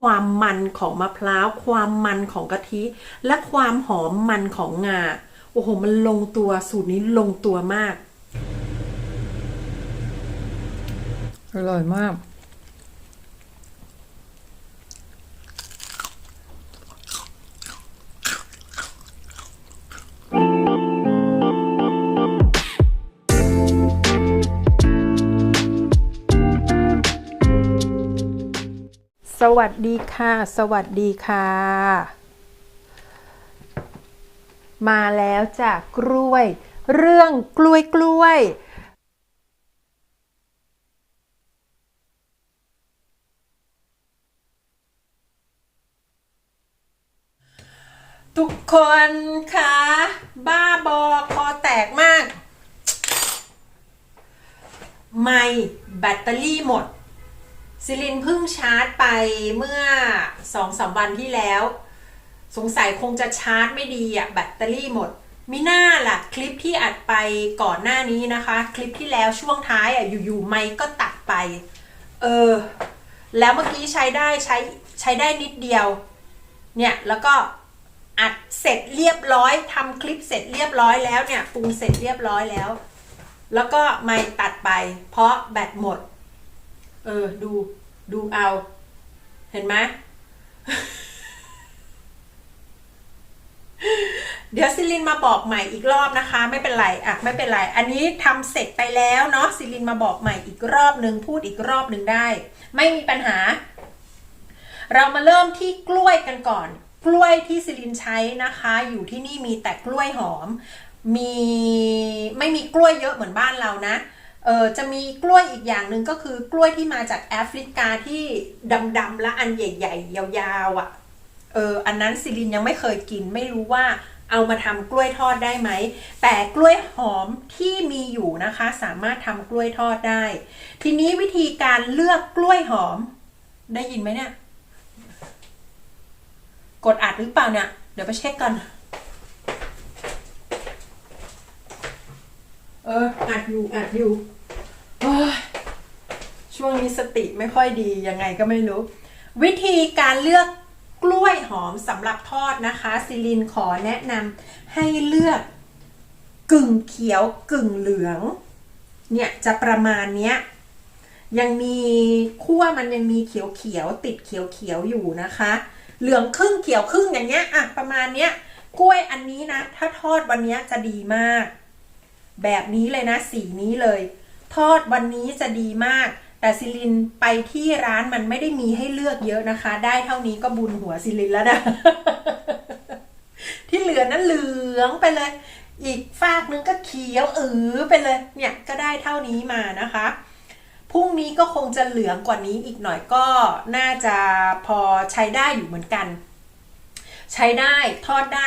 ความมันของมะพร้าว ความมันของกะทิ และความหอมมันของงา โอ้โห มันลงตัวสูตรนี้ลงตัวมาก อร่อยมาก สวัสดีค่ะ สวัสดีค่ะ มาแล้วจากกล้วย เรื่องกล้วยกล้วยทุกคนคะบ้าบอคอแตกมาก ไม่แบตเตอรี่หมด ซิลินเพิ่งชาร์จไปเมื่อสองสามวันที่แล้ว สงสัยคงจะชาร์จไม่ดีอะแบตเตอรี่หมดมิน่าล่ะ คลิปที่อัดไปก่อนหน้านี้นะคะ คลิปที่แล้วช่วงท้ายอะอยู่ๆไม่ก็ตัดไป เออ แล้วเมื่อกี้ใช้ได้ใช้ใช้ได้นิดเดียว เนี่ย แล้วก็อัดเสร็จเรียบร้อยทำคลิปเสร็จเรียบร้อยแล้วเนี่ยปรุงเสร็จเรียบร้อยแล้ว แล้วก็ไม่ตัดไป เพราะแบตหมด เออ ดู ดูเอา เห็นไหมเดี๋ยวซิลินมาบอกใหม่อีกรอบนะคะ ไม่เป็นไรอะไม่เป็นไรอันนี้ทำเสร็จไปแล้วเนาะซิลินมาบอกใหม่อีกรอบหนึ่งพูดอีกรอบหนึ่งได้ ไม่มีปัญหา เรามาเริ่มที่กล้วยกันก่อน กล้วยที่ซิลินใช้นะคะ อยู่ที่นี่มีแต่กล้วยหอม มีไม่มีกล้วยเยอะเหมือนบ้านเรานะ เออจะมีกล้วยอีกอย่างหนึ่งก็คือกล้วยที่มาจากแอฟริกาที่ดำๆและอันใหญ่ ๆ ยาวๆอะ่ะเอออันนั้นซิลินยังไม่เคยกินไม่รู้ว่าเอามาทำกล้วยทอดได้ไหม แต่กล้วยหอมที่มีอยู่นะคะ สามารถทำกล้วยทอดได้ ทีนี้วิธีการเลือกกล้วยหอม ได้ยินไหมเนี่ย กดอัดหรือเปล่าเนี่ย เดี๋ยวไปเช็คกัน เอออัดอยู่อัดอยู่ วงนี้สติไม่ค่อยดียังไงก็ไม่รู้ วิธีการเลือกกล้วยหอมสำหรับทอดนะคะซิลินขอแนะนำให้เลือกกึ่งเขียวกึ่งเหลือง เนี่ยจะประมาณเนี้ยยังมีขั้วมันยังมีเขียวเขียวติดเขียวเขียวอยู่นะคะ เหลืองครึ่งเขียวครึ่งอย่างเงี้ยอะประมาณเนี้ยกล้วยอันนี้นะ ถ้าทอดวันนี้จะดีมาก แบบนี้เลยนะ สีนี้เลย ทอดวันนี้จะดีมาก แต่ซิลินไปที่ร้านมันไม่ได้มีให้เลือกเยอะนะคะ ได้เท่านี้ก็บุญหัวซิลินแล้วนะ ที่เหลือนั้นเหลืองไปเลย อีกฝากนึงก็เขียวเออไปเลย เนี่ยก็ได้เท่านี้มานะคะพรุ่งนี้ก็คงจะเหลืองกว่านี้อีกหน่อยก็น่าจะพอใช้ได้อยู่เหมือนกัน ใช้ได้ทอดได้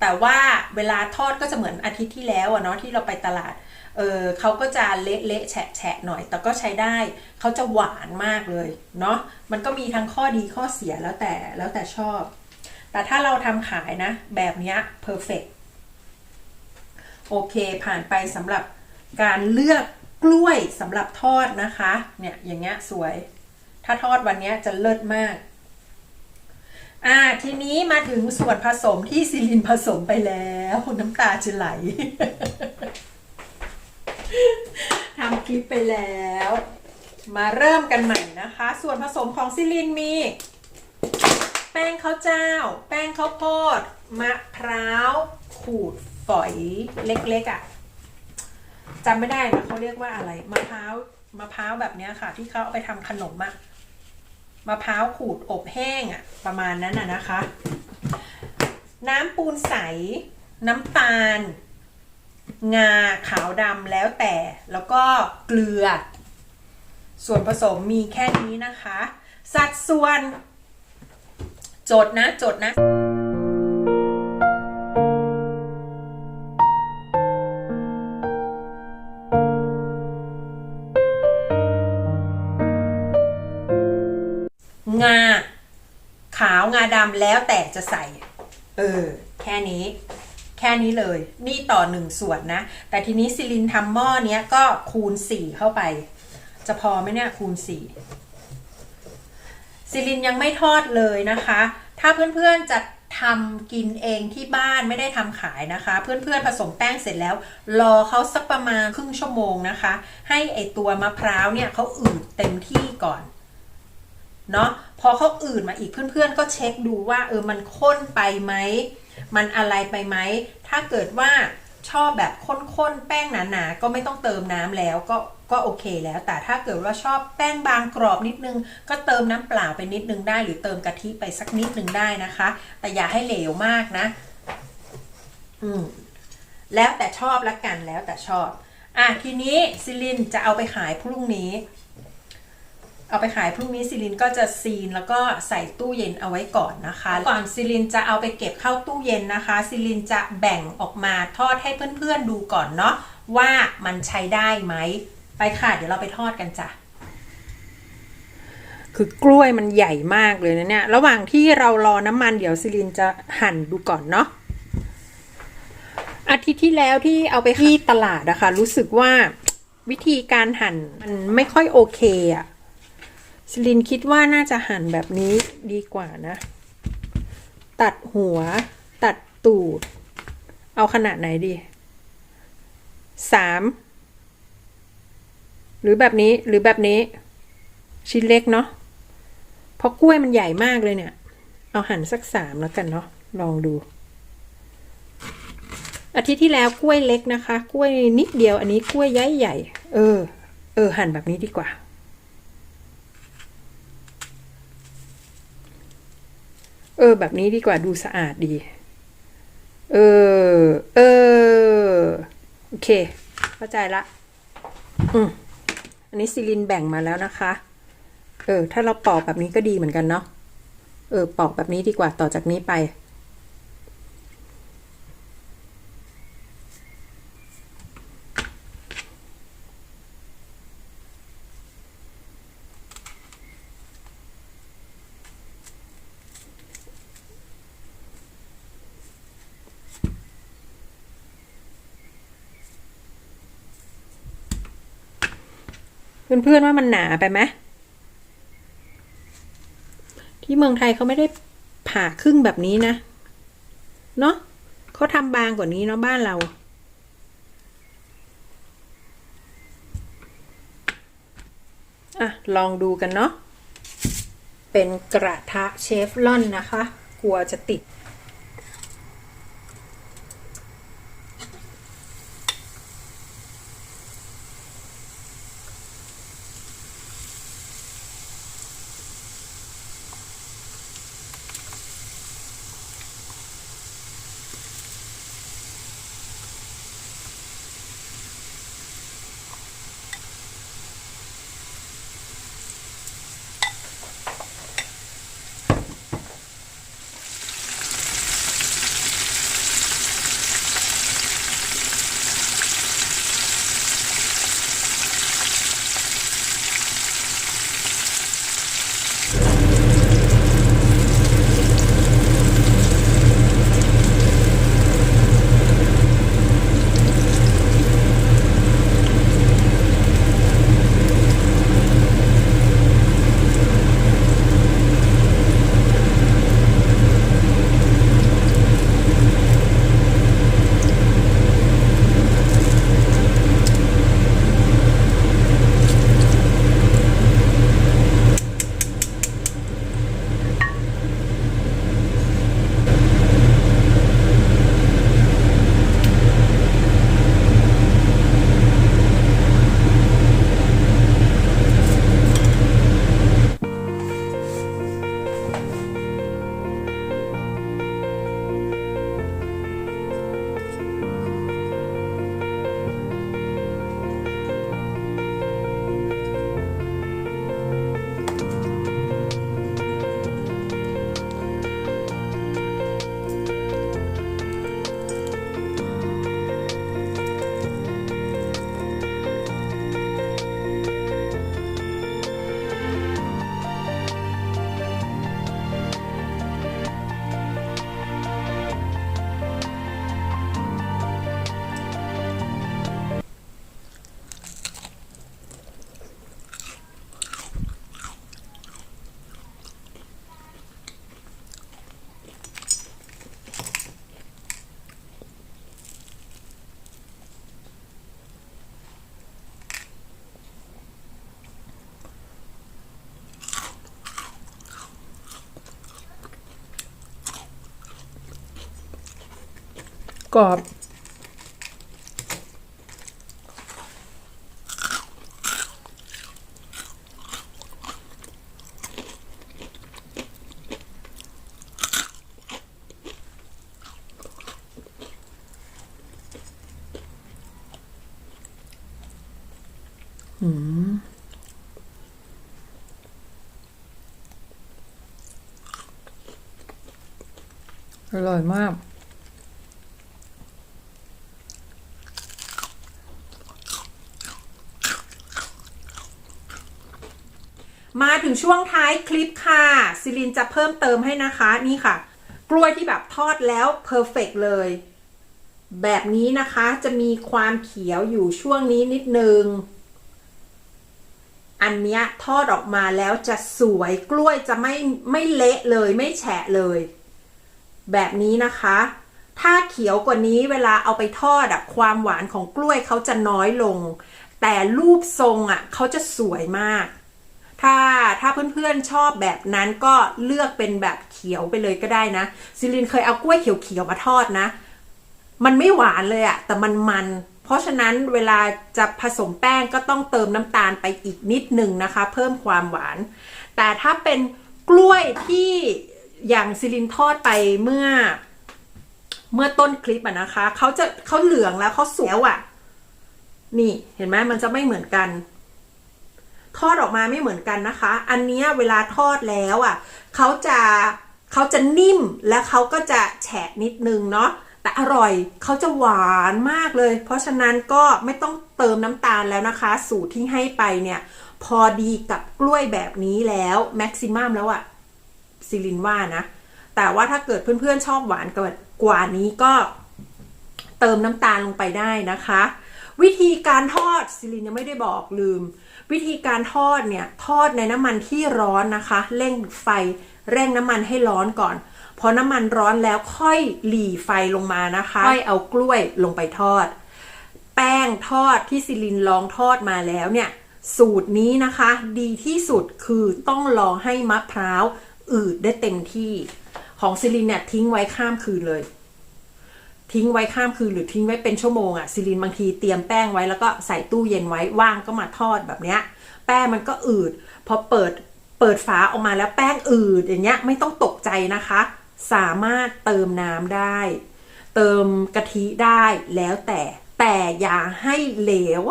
แต่ว่าเวลาทอดก็จะเหมือนอาทิตย์ที่แล้วอะเนาะที่เราไปตลาด เออเขาก็จะเละเละแฉะแฉะหน่อย แต่ก็ใช้ได้ เขาจะหวานมากเลยเนาะ มันก็มีทั้งข้อดีข้อเสียแล้วแต่แล้วแต่ชอบ แต่ถ้าเราทำขายนะ แบบนี้ย perfect โอเค ผ่านไปสำหรับการเลือกกล้วยสำหรับทอดนะคะ เนี่ย อย่างเงี้ยสวย ถ้าทอดวันนี้จะเลิศมาก อ่า ทีนี้มาถึงส่วนผสมที่ซิลินผสมไปแล้ว น้ำตาจะไหล ทำคลิปไปแล้ว มาเริ่มกันใหม่นะคะ ส่วนผสมของซิลินมี แป้งข้าวเจ้า แป้งข้าวโพด มะพร้าว ขูดฝอยเล็กๆอะ่ะจำไม่ได้นะเขาเรียกว่าอะไรมะพร้าวมะพร้าวแบบนี้ค่ะ ที่เขาเอาไปทำขนมอะมะพร้าวขูดอบแห้งอะประมาณนั้นน่ะนะคะ น้ำปูนใส น้ำตาล งาขาวดำแล้วแต่ แล้วก็เกลือ ส่วนผสมมีแค่นี้นะคะ สัดส่วน จดนะ จดนะงา ขาวงาดำแล้วแต่จะใส่ เออ แค่นี้ แค่นี้เลย นี่ต่อหนึ่งส่วนนะ แต่ทีนี้ซิลินทำหม้อเนี้ยก็คูณสี่เข้าไป จะพอไหมเนี่ยคูณสี่ซิลินยังไม่ทอดเลยนะคะ ถ้าเพื่อนๆจะทำกินเองที่บ้านไม่ได้ทำขายนะคะ เพื่อนๆผสมแป้งเสร็จแล้ว รอเขาสักประมาณครึ่งชั่วโมงนะคะ ให้ไอตัวมะพร้าวเนี่ยเขาอืดเต็มที่ก่อนเนาะพอเขาอื่นมาอีกเพื่อนๆก็เช็คดูว่าเออมันข้นไปไหม มันอะไรไปไหม ถ้าเกิดว่าชอบแบบข้นๆ แป้งหนาๆ ก็ไม่ต้องเติมน้ำแล้วก็ก็โอเคแล้ว แต่ถ้าเกิดว่าชอบแป้งบางกรอบนิดนึง ก็เติมน้ำเปล่าไปนิดนึงได้ หรือเติมกะทิไปสักนิดนึงได้นะคะ แต่อย่าให้เหลวมากนะ อืมแล้วแต่ชอบละกันแล้วแต่ชอบ อะทีนี้ซิลินจะเอาไปขายพรุ่งนี้ เอาไปขายพรุ่งนี้ซิลินก็จะซีนแล้วก็ใส่ตู้เย็นเอาไว้ก่อนนะคะ ก่อนซิลินจะเอาไปเก็บเข้าตู้เย็นนะคะซิลินจะแบ่งออกมาทอดให้เพื่อนๆดูก่อนเนาะว่ามันใช้ได้ไหม ไปค่ะเดี๋ยวเราไปทอดกันจ้ะคือกล้วยมันใหญ่มากเลยนะเนี่ย ระหว่างที่เรารอน้ำมันเดี๋ยวซิลินจะหั่นดูก่อนเนาะอาทิตย์ที่แล้วที่เอาไปที่ตลาดนะคะ รู้สึกว่าวิธีการหั่นมันไม่ค่อยโอเคอะ ซิลินคิดว่าน่าจะหั่นแบบนี้ดีกว่านะ ตัดหัว ตัดตูด เอาขนาดไหนดีสามหรือแบบนี้หรือแบบนี้ ชิ้นเล็กเนาะเพราะกล้วยมันใหญ่มากเลยเนี่ย เอาหั่นสักสามแล้วกันเนาะลองดู อาทิตย์ที่แล้วกล้วยเล็กนะคะ กล้วยนิดเดียวอันนี้กล้วยใหญ่ใหญ่ เออ เออหั่นแบบนี้ดีกว่า เออ แบบนี้ดีกว่าดูสะอาดดี เออ เออ โอเค เข้าใจละ อืมอันนี้ซิลินแบ่งมาแล้วนะคะ เออ ถ้าเราปอกแบบนี้ก็ดีเหมือนกันเนาะ เออ ปอกแบบนี้ดีกว่าต่อจากนี้ไป เพื่อนๆว่ามันหนาไปไหมที่เมืองไทยเขาไม่ได้ผ่าครึ่งแบบนี้นะเนาะเขาทำบางกว่านี้เนาะบ้านเรา อะ ลองดูกันเนาะเป็นกระทะเชฟลอนนะคะ กลัวจะติด กรอบอร่อยมาก มาถึงช่วงท้ายคลิปค่ะซิลินจะเพิ่มเติมให้นะคะนี่ค่ะ กล้วยที่แบบทอดแล้วเพอร์เฟกเลย แบบนี้นะคะจะมีความเขียวอยู่ช่วงนี้นิดนึง อันเนี้ยทอดออกมาแล้วจะสวยกล้วยจะไม่ไม่เละเลยไม่แฉะเลย แบบนี้นะคะ ถ้าเขียวกว่านี้เวลาเอาไปทอดอะความหวานของกล้วยเขาจะน้อยลง แต่รูปทรงอะเขาจะสวยมาก ถ้าถ้าเพื่อนๆชอบแบบนั้นก็เลือกเป็นแบบเขียวไปเลยก็ได้นะ ซิลินเคยเอากล้วยเขียวๆมาทอดนะ มันไม่หวานเลยอะแต่มันมัน เพราะฉะนั้นเวลาจะผสมแป้งก็ต้องเติมน้ำตาลไปอีกนิดนึงนะคะ เพิ่มความหวาน แต่ถ้าเป็นกล้วยที่อย่างซิลินทอดไปเมื่อ เมื่อต้นคลิปอะนะคะเขาจะเขาเหลืองแล้วเขาสวยแล้วอะนี่เห็นไหมมันจะไม่เหมือนกัน ทอดออกมาไม่เหมือนกันนะคะ อันนี้เวลาทอดแล้วอะเขาจะเขาจะนิ่มและเขาก็จะแฉะนิดนึงเนาะแต่อร่อยเขาจะหวานมากเลย เพราะฉะนั้นก็ไม่ต้องเติมน้ำตาลแล้วนะคะ สูตรที่ให้ไปเนี่ย พอดีกับกล้วยแบบนี้แล้วแม็กซิมัมแล้วอะซิลินว่านะ แต่ว่าถ้าเกิดเพื่อนๆชอบหวานกว่านี้ก็เติมน้ำตาลลงไปได้นะคะ วิธีการทอดซิลินยังไม่ได้บอกลืม วิธีการทอดเนี่ยทอดในน้ำมันที่ร้อนนะคะ เร่งไฟเร่งน้ำมันให้ร้อนก่อนพอน้ำมันร้อนแล้วค่อยหลีไฟลงมานะคะค่อยเอากล้วยลงไปทอด แป้งทอดที่ซิลินลองทอดมาแล้วเนี่ย สูตรนี้นะคะ ดีที่สุดคือต้องรอให้มะพร้าวอืดได้เต็มที่ ของซิลินเนี่ยทิ้งไว้ข้ามคืนเลย ทิ้งไว้ข้ามคืนหรือทิ้งไว้เป็นชั่วโมงอะซิลินบางทีเตรียมแป้งไว้แล้วก็ใส่ตู้เย็นไว้ว่างก็มาทอดแบบเนี้ย แป้งมันก็อืดพอเปิดเปิดฝาออกมาแล้วแป้งอืดอย่างเงี้ยไม่ต้องตกใจนะคะ สามารถเติมน้ำได้ เติมกะทิได้แล้วแต่แต่อย่าให้เหลว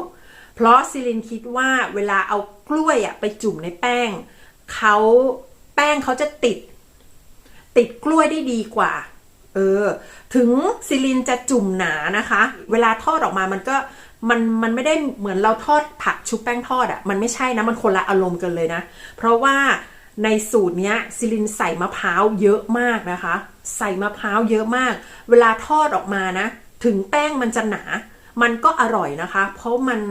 เพราะซิลินคิดว่าเวลาเอากล้วยอะไปจุ่มในแป้งเขาแป้งเขาจะติด ติดกล้วยได้ดีกว่า เออ ถึงซิลินจะจุ่มหนานะคะ เวลาทอดออกมามันก็มันมันไม่ได้เหมือนเราทอดผักชุบแป้งทอดอะ่ะมันไม่ใช่นะมันคนละอารมณ์กันเลยนะ เพราะว่าในสูตรเนี้ยซิลินใส่มะพร้าวเยอะมากนะคะ ใส่มะพร้าวเยอะมาก เวลาทอดออกมานะ ถึงแป้งมันจะหนา มันก็อร่อยนะคะ เพราะมัน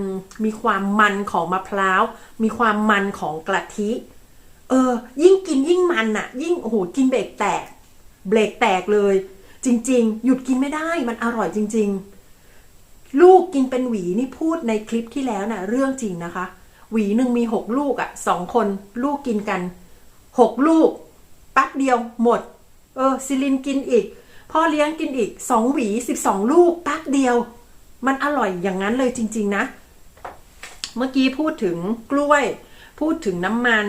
มีความมันของมะพร้าว มีความมันของกะทิ เออ ยิ่งกินยิ่งมันอะยิ่งโอ้โหกินเบรกแตก เบรกแตกเลย จริง ๆ หยุดกินไม่ได้มันอร่อยจริง ๆ ลูกกินเป็นหวีนี่พูดในคลิปที่แล้วนะ่ะเรื่องจริงนะคะ หวีหนึ่งมีหกลูกอะ่ะสองคนลูกกินกันหกลูกแป๊บเดียวหมด เออซิลินกินอีกพ่อเลี้ยงกินอีกสองหวีสิบสองลูกแป๊บเดียว มันอร่อยอย่างนั้นเลยจริง ๆ นะ เมื่อกี้พูดถึงกล้วย พูดถึงน้ำมัน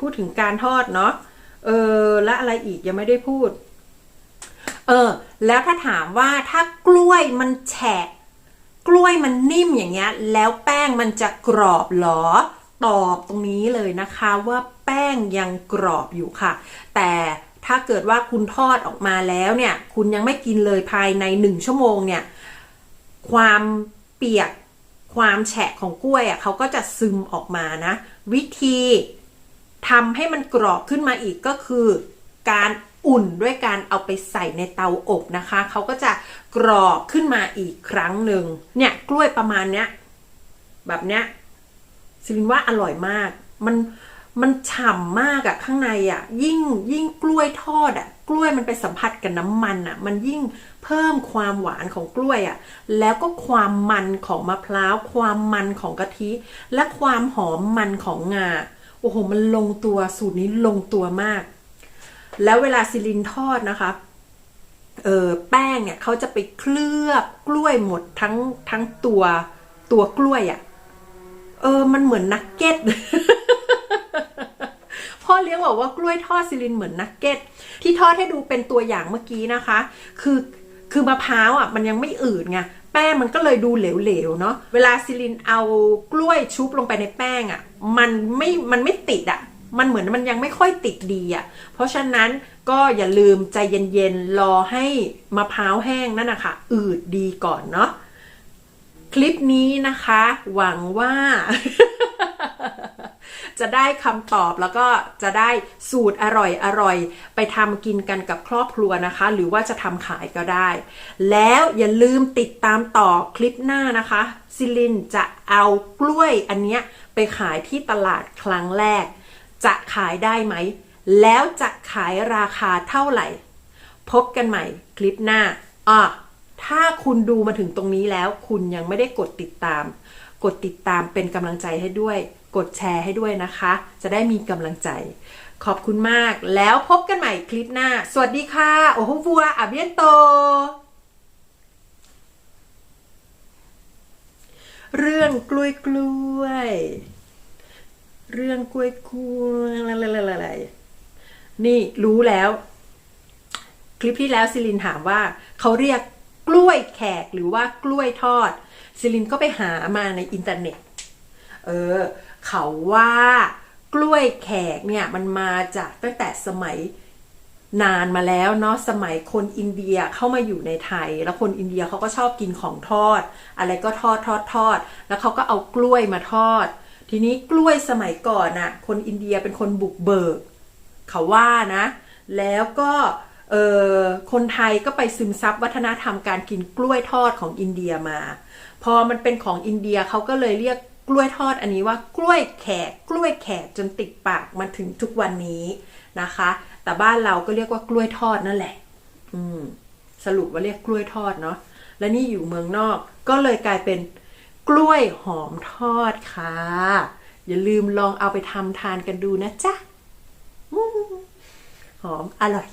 พูดถึงการทอดเนาะ เออและอะไรอีกยังไม่ได้พูด เออ แล้วถ้าถามว่าถ้ากล้วยมันแฉะ กล้วยมันนิ่มอย่างเงี้ย แล้วแป้งมันจะกรอบหรอ ตอบตรงนี้เลยนะคะว่าแป้งยังกรอบอยู่ค่ะ แต่ถ้าเกิดว่าคุณทอดออกมาแล้วเนี่ย คุณยังไม่กินเลยภายในหนึ่งชั่วโมงเนี่ย ความเปียกความแฉะของกล้วยอะเขาก็จะซึมออกมานะ วิธี ทำให้มันกรอบขึ้นมาอีกก็คือการอุ่นด้วยการเอาไปใส่ในเตาอบนะคะ เขาก็จะกรอบขึ้นมาอีกครั้งหนึ่งเนี่ยกล้วยประมาณเนี้ยแบบเนี้ยซิลินว่าอร่อยมาก มันมันฉ่ำมากอะข้างในอะยิ่งยิ่งกล้วยทอดอะกล้วยมันไปสัมผัสกับน้ำมันอะมันยิ่งเพิ่มความหวานของกล้วยอะแล้วก็ความมันของมะพร้าว ความมันของกะทิ และความหอมมันของงา โอ้โห มันลงตัวสูตรนี้ลงตัวมาก แล้วเวลาซิลินทอดนะคะเออแป้งเนี่ยเขาจะไปเคลือบกล้วยหมดทั้งทั้งตัวตัวกล้วยอะ่ะ เออ มันเหมือนนักเก็ตพ่อเลี้ยงบอกว่ากล้วยทอดซิลินเหมือนนักเก็ต ที่ทอดให้ดูเป็นตัวอย่างเมื่อกี้นะคะ คือคือมะพร้าวอะมันยังไม่อืดไงแป้งมันก็เลยดูเหลวๆเนาะเวลาซิลินเอากล้วยชุบลงไปในแป้งอะ มันไม่มันไม่ติดอะมันเหมือนมันยังไม่ค่อยติดดีอะเพราะฉะนั้นก็อย่าลืมใจเย็นๆรอให้มะพร้าวแห้งนั่นนะคะอืดดีก่อนเนาะคลิปนี้นะคะ หวังว่า จะได้คำตอบแล้วก็จะได้สูตรอร่อยอร่อยไปทำกินกันกับครอบครัวนะคะ หรือว่าจะทำขายก็ได้ แล้วอย่าลืมติดตามต่อคลิปหน้านะคะซิลินจะเอากล้วยอันเนี้ยไปขายที่ตลาดครั้งแรก จะขายได้ไหม แล้วจะขายราคาเท่าไหร่ พบกันใหม่คลิปหน้าอะถ้าคุณดูมาถึงตรงนี้แล้ว คุณยังไม่ได้กดติดตาม กดติดตามเป็นกำลังใจให้ด้วย กดแชร์ให้ด้วยนะคะ จะได้มีกำลังใจ ขอบคุณมาก แล้วพบกันใหม่คลิปหน้า สวัสดีค่ะ โอ้โหวัวอาเบียนโต เรื่องกล้วยกล้วย เรื่องกล้วยกล้วยอะไรนี่รู้แล้ว คลิปที่แล้วซิลินถามว่าเขาเรียกกล้วยแขกหรือว่ากล้วยทอดซิลินก็ไปหามาในอินเทอร์เน็ต เออ เขาว่ากล้วยแขกเนี่ยมันมาจากตั้งแต่สมัยนานมาแล้วเนาะสมัยคนอินเดียเข้ามาอยู่ในไทย แล้วคนอินเดียเขาก็ชอบกินของทอด อะไรก็ทอดทอดทอด แล้วเขาก็เอากล้วยมาทอด ทีนี้กล้วยสมัยก่อนน่ะคนอินเดียเป็นคนบุกเบิก เขาว่านะ แล้วก็เออคนไทยก็ไปซึมซับวัฒนธรรมการกินกล้วยทอดของอินเดียมา พอมันเป็นของอินเดียเขาก็เลยเรียก กล้วยทอดอันนี้ว่ากล้วยแขกกล้วยแขกจนติดปากมาถึงทุกวันนี้นะคะ แต่บ้านเราก็เรียกว่ากล้วยทอดนั่นแหละ อืม สรุปว่าเรียกกล้วยทอดเนาะและนี่อยู่เมืองนอกก็เลยกลายเป็นกล้วยหอมทอดค่ะ อย่าลืมลองเอาไปทำทานกันดูนะจ๊ะหอมอร่อย